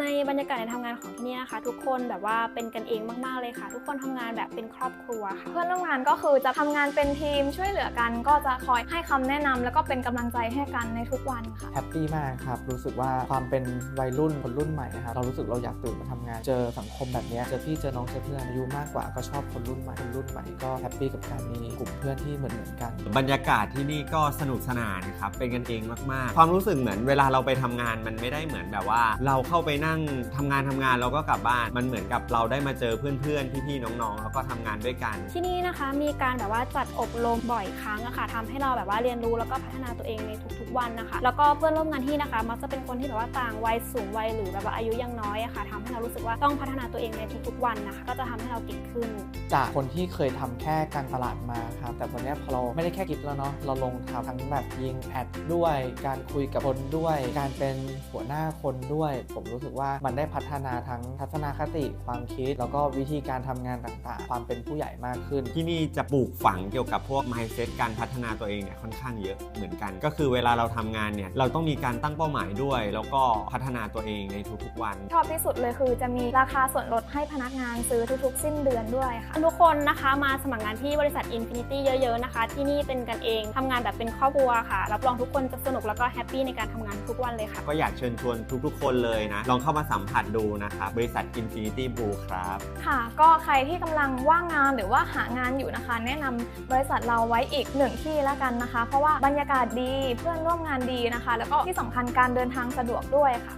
ในบรรยากาศในทำงานของที่นี่นะคะ ทุกคนแบบว่าเป็นกันเองมากๆเลยค่ะ ทุกคนทำงานแบบเป็นครอบครัวค่ะ เพื่อนร่วมงานก็คือจะทำงานเป็นทีมช่วยเหลือกัน ก็จะคอยให้คำแนะนำแล้วก็เป็นกำลังใจให้กันในทุกวันค่ะแฮปปี้มากครับรู้สึกว่าความเป็นวัยรุ่นคนรุ่นใหม่นะครับเรารู้สึกเราอยากตื่นมาทำงาน เจอสังคมแบบเนี้ยเจอพี่เจอน้องเจอเพื่อนอายุมากกว่าก็ชอบคนรุ่นใหม่คนรุ่นใหม่ก็แฮปปี้กับการมีกลุ่มเพื่อนที่เหมือนเหมือนๆกัน บรรยากาศที่นี่ก็สนุกสนานครับเป็นกันเองมากๆ ความรู้สึกเหมือนเวลาเราไปทำงานมันไม่ได้เหมือนแบบว่า เราเข้าไปนั่งทำงานทำงานแล้วก็กลับบ้าน มันเหมือนกับเราได้มาเจอเพื่อนๆพี่ๆน้องๆแล้วก็ทำงานด้วยกัน ที่นี่นะคะมีการแบบว่าจัดอบรมบ่อยครั้งอะค่ะทำให้เราแบบว่าเรียนรู้แล้วก็พัฒนาตัวเองในทุกๆวันนะคะ แล้วก็เพื่อนร่วมงานที่นะคะ มักจะเป็นคนที่แบบว่าต่างวัยสูงวัยหรือแบบว่าอายุยังน้อยอะค่ะทำให้เรารู้สึกว่าต้องพัฒนาตัวเองในทุกๆวันนะคะ ก็จะทำให้เราเก่งขึ้น จากคนที่เคยทำแค่การตลาดมาครับแต่วันเนี้ยพอเราไม่ได้แค่คิดแล้วเนาะเราลงทำทั้งแบบยิงแอดด้วย การคุยกับคนด้วย การเป็นหัวหน้าคนด้วย ผมรู้สึกว่ามันได้พัฒนาทั้งทัศนคติความคิด แล้วก็วิธีการทำงานต่างๆ ความเป็นผู้ใหญ่มากขึ้น ที่นี่จะปลูกฝังเกี่ยวกับพวก mindset การพัฒนาตัวเองเนี่ยค่อนข้างเยอะเหมือนกัน ก็คือเวลาเราทำงานเนี่ยเราต้องมีการตั้งเป้าหมายด้วย แล้วก็พัฒนาตัวเองในทุกๆวัน ชอบที่สุดเลยคือจะมีราคาส่วนลดให้พนักงานซื้อทุกๆ สิ้นเดือนด้วยค่ะทุกคนนะคะมาสมัครงานที่บริษัท Infinity เยอะๆนะคะ ที่นี่เป็นกันเองทำงานแบบเป็นครอบครัวค่ะรับรองทุกคนจะสนุกแล้วก็แฮปปี้ในการทำงานทุกวันเลยค่ะก็อยากเชิญชวนทุกๆ คนเลยนะลองเข้ามาสัมผัสดูนะครับบริษัท Infinity Blue ครับ ค่ะ ก็ใครที่กำลังว่างงานหรือว่าหางานอยู่นะคะ แนะนำบริษัทเราไว้อีกหนึ่งที่แล้วกันนะคะ เพราะว่าบรรยากาศดีเพื่อนร่วมงานดีนะคะ แล้วก็ที่สำคัญการเดินทางสะดวกด้วยค่ะ